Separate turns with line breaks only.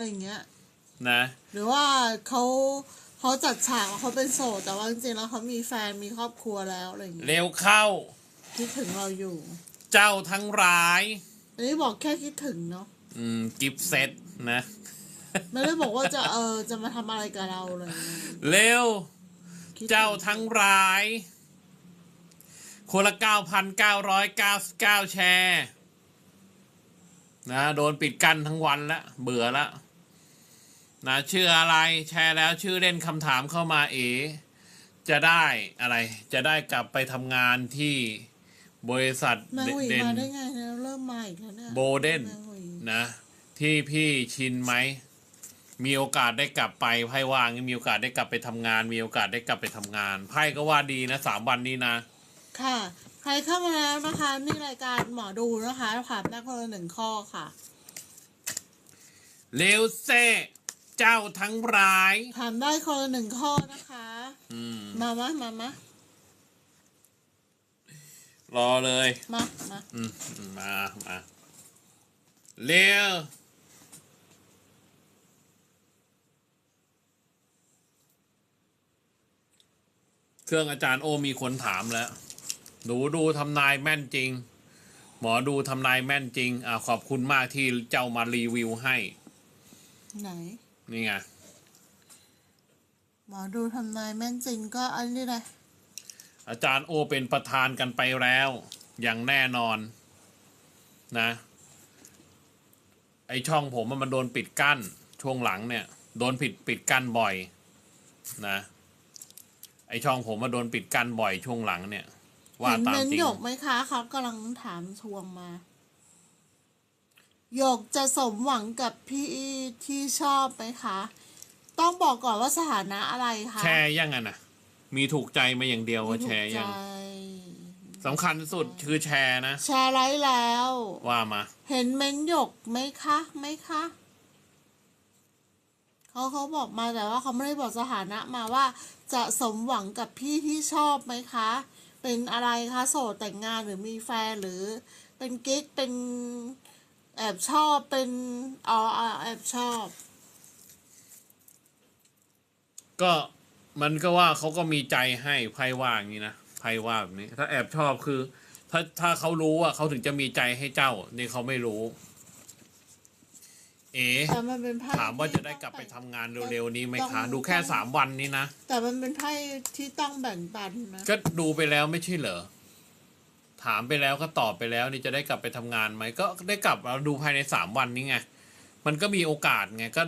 อะไรอย่างเงี้ย
นะ
หรือว่าเขาเขาจัดฉากว่าเขาเป็นโสดแต่ว่าจริงๆแล้วเขามีแฟนมีครอบครัวแล้วอะไรอย่างเงี้ย
เร็วเข้า
คิดถึงเราอยู่
เจ้าทั้งร้าย
อันนี้บอกแค่คิดถึงเนาะ
อืม กิฟเซตนะ
ไม่ได้บอกว่าจะเออจะมาทำอะไรกับเราเลย
เร็ว
คิดถึ
เจ้าทั้งร้าย คนละ 9,999 แชร์ นะ โดนปิดกั้นทั้งวันแล้วเบื่อแล้ว นะชื่ออะไรแชร์แล้วชื่อเล่นคำถามเข้ามาเอ จะได้อะไร จะได้กลับไปทำงานที่บริษัท
แมงหวี
เด่น
มาได้ไงเนี่ยเริ่มมาอีกแล้วเนี่ย
โบเดน
แมงหวี
นะ ที่พี่ชินไหม มีโอกาสได้กลับไปไพ่ว่างมีโอกาสได้กลับไปทำงาน มีโอกาสได้กลับไปทำงานไพ่ก็ว่าดีนะสามวันนี้นะ
ค่ะ ใครเข้ามาแล้วนะคะ นี่รายการหมอดูนะคะถามได้คนละหนึ่งข้อค่ะ
เลวเซ่ เจ้าทั้งร้าย
ถามได้คนละหนึ่งข้อนะคะ
อืม
มามะมามะ
รอเลย
มา มา
อืมมามาเร็วเครื่องอาจารย์โอมีคนถามแล้ว หนูดูทำนายแม่นจริง หมอดูทำนายแม่นจริง อ่าขอบคุณมากที่เจ้ามารีวิวให้
ไหน
นี่ไง
หมอดูทำนายแม่นจริงก็อันนี้เลย
อาจารย์โอเป็นประธานกันไปแล้ว อย่างแน่นอนนะ ไอช่องผมอะมันโดนปิดกั้น ช่วงหลังเนี่ย โดนปิดปิดกั้นบ่อยนะ ไอช่องผมมาโดนปิดกั้นบ่อยช่วงหลังเนี่ย ว่า
เห็น
ตาม
เม้น
จริง
หยกไหมคะเขากำลังถามทวงมา หยกจะสมหวังกับพี่ที่ชอบไหมคะ ต้องบอกก่อนว่าสถานะอะไรคะ
แชร์ยังไงนะมีถูกใจมาอย่างเดียวว่าแชร์ยัง
ถูกใจ
สำคัญสุดคือแชร์นะ
แชร์ไลค์แล้ว
ว่ามา
เห็นเม้นหยกไหมคะไหมคะเขาเขาบอกมาแต่ว่าเขาไม่ได้บอกสถานะมาว่า จะสมหวังกับพี่ที่ชอบไหมคะ เป็นอะไรคะ โสดแต่งงานหรือมีแฟนหรือ เป็นกิ๊กเป็น แอบชอบเป็นอ๋ออ๋อแอบชอบ
ก็มันก็ว่าเขาก็มีใจให้ไพ่ว่าอย่างนี้นะไพ่ว่าแบบนี้ ถ้าแอบชอบคือ ถ้าถ้าเขารู้อะเขาถึงจะมีใจให้เจ้านี่เขาไม่รู้ เอ๋
แต่มันเป็นไพ่
ถามว่า
ที่
จะได้กลับไปทำงานเร็วๆนี้ไหม
ต้
คะ
อง
ดูแค่
ต้อง
สามวันนี้นะ
แต่มันเป็นไพ่ที่ต้องแบ่งปันนะ
ก็ดูไปแล้วไม่ใช่เหรอ ถามไปแล้วก็ตอบไปแล้วนี่จะได้กลับไปทำงานไหมก็ได้กลับเราดูภายในสามวันนี้ไงมันก็มีโอกาสไงก็